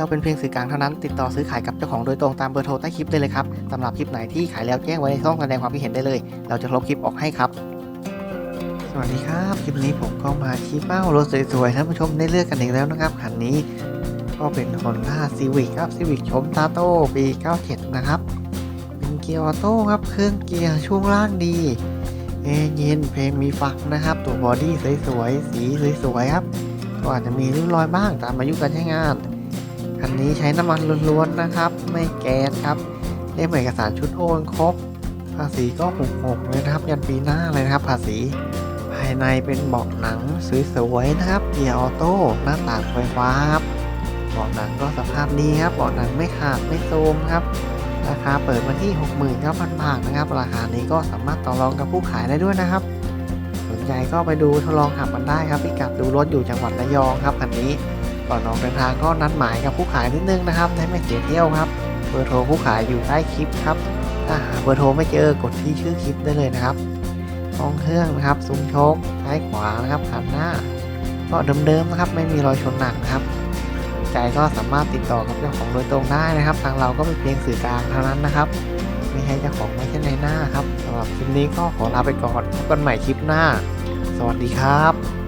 เราเป็นเพียงสื่อกลางเท่านั้น ติดต่อซื้อขายกับเจ้าของโดยตรงตามเบอร์โทรใต้คลิปได้เลยครับสำหรับคลิปไหนที่ขายแล้วแจ้งไว้ในช่องแสดงความคิดเห็นได้เลย เราจะลบคลิปออกให้ครับ สวัสดีครับ คลิปนี้ผมก็มาชี้เป้ารถสวยๆท่านผู้ชมได้เลือกกันอีกแล้วนะครับคันนี้ ก็เป็น Honda Civic ครับ Civic ชมตาโต้ปี 97 นะครับ เป็นเกียร์ออโต้ครับเครื่องเกียร์ช่วงล่างดีแอเย็นเพลงมีฟังนะครับ ตัวบอดี้สวยๆสีสวยๆครับก็อาจจะมีริ้วรอยบ้างตามอายุการใช้งาน คันนี้ใช้น้ำมันล้วนๆนะครับ ไม่แก๊สครับเล่มเอกสารชุดโอนครบ ภาษีก็66เลยนะครับ ยันปีหน้าเลยนะครับ ภาษีภายในเป็นเบาะหนังสวยๆนะครับเกียร์ออโต้หน้าต่างไฟฟ้าครับเบาะหนังก็สภาพดีครับเบาะหนังไม่ขาดไม่โทรมครับราคาเปิดมาที่ 69,000 บาทนะครับ ราคานี้ก็สามารถต่อรองกับผู้ขายได้ด้วยนะครับ สนใจก็ไปดูทดลองขับกันได้ครับพิกัดดูรถอยู่จังหวัดระยองครับคันนี้ ก่อนออกเดินทางก็นัดหมายกับผู้ขายนิดนึงนะครับได้ไม่เสียเที่ยวครับเบอร์โทรผู้ขายอยู่ใต้คลิปครับถ้าหาเบอร์โทรไม่เจอกดที่ชื่อคลิปได้เลยนะครับห้องเครื่องนะครับซุ้มโชคซ้ายขวานะครับขันหน้า ก็เดิมๆนะครับไม่มีรอยชนหนักนะครับใจก็สามารถติดต่อกับเจ้าของโดยตรงได้นะครับ ทางเราก็เป็นเพียงสื่อกลางเท่านั้นนะครับไม่ใช่เจ้าของไม่ใช่ในหน้าครับสำหรับคลิปนี้ก็ขอลาไปก่อนพบกันใหม่คลิปหน้า สวัสดีครับ